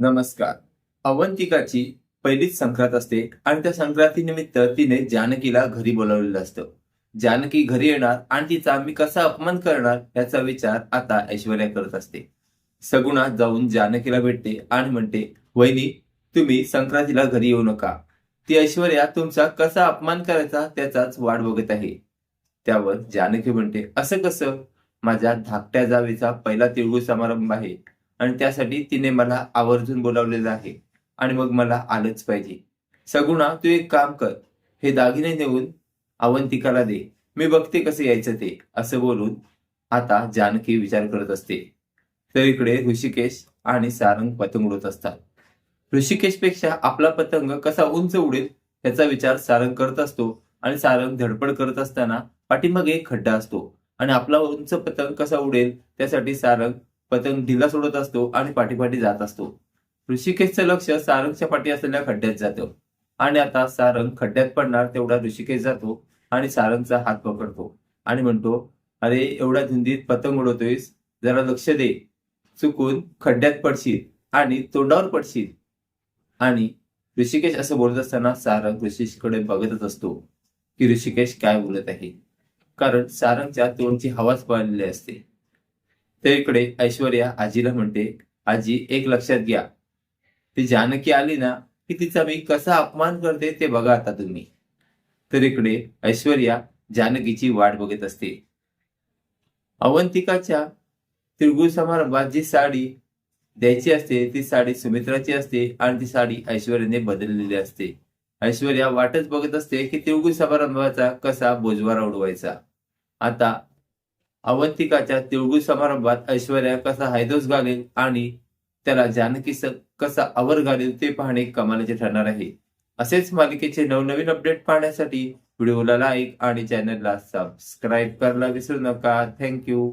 नमस्कार. अवंतिकाची पहिलीच संक्रांत असते आणि त्या संक्रांतीनिमित्त तिने जानकीला घरी बोलावलेलं असतं. जानकी घरी येणार आणि तिचा मी कसा अपमान करणार याचा विचार आता ऐश्वर्या करत असते. सगुणा जाऊन जानकीला भेटते आणि म्हणते वहिनी तुम्ही संक्रांतीला घरी येऊ नका. ती ऐश्वर्या तुमचा कसा अपमान करायचा त्याचाच वाट बघत आहे. त्यावर जानकी म्हणते असं कसं? माझ्या धाकट्या जावेचा पहिला तिळगुळ समारंभ आहे. आणि त्यासाठी तिने मला आवर्जून बोलावलेलं आहे. आणि मग मला आलंच पाहिजे. सगुणा तू एक काम कर. हे दागिने नेऊन अवंतिकाला दे. मी बघते कसं यायचं ते असं बोलून आता जानकी विचार करत असते. तर इकडे ऋषिकेश आणि सारंग पतंग उडत असतात. ऋषिकेशपेक्षा आपला पतंग कसा उंच उडेल याचा विचार सारंग करत असतो. आणि सारंग धडपड करत असताना पाठीमागे एक खड्डा असतो. आणि आपला उंच पतंग कसा उडेल त्यासाठी सारंग पतंग ढिला सोडत असतो आणि पाठीपाठी जात असतो. ऋषिकेशचं लक्ष सारंगच्या पाठी असलेल्या खड्ड्यात जातं. आणि आता सारंग खड्ड्यात पडणार तेवढा ऋषिकेश जातो आणि सारंगचा हात पकडतो. आणि म्हणतो अरे एवढ्या धुंदीत पतंग उडवतोयस. जरा लक्ष दे. चुकून खड्ड्यात पडशील आणि तोंडावर पडशील. आणि ऋषिकेश असं बोलत असताना सारंग ऋषिकेशकडे बघतच असतो की ऋषिकेश काय बोलत आहे. कारण सारंगच्या तोंडची हवाच पळलेली असते. तर इकडे ऐश्वर्या आजीला म्हणते आजी एक लक्षात घ्या. ती जानकी आली ना की तिचा मी कसा अपमान करते ते बघा आता तुम्ही. तर इकडे ऐश्वर्या जानकीची वाट बघत असते. अवंतिकाच्या तिळगुळ समारंभात जी साडी द्यायची असते ती साडी सुमित्राची असते आणि ती साडी ऐश्वर्याने बदललेली असते. ऐश्वर्या वाटच बघत असते की तिळगुळ समारंभाचा कसा बोजवारा उडवायचा. आता अवंतिकाच्या तिळगुळ समारंभात ऐश्वर्या कसा हायदोस घालेल आणि त्याला जानकी कसा आवर घालेल ते पाहणे कमालाचे ठरणार आहे. असेच मालिकेचे नवनवीन अपडेट पाहण्यासाठी व्हिडिओला लाईक आणि चॅनलला सबस्क्राईब करायला विसरू नका. थँक्यू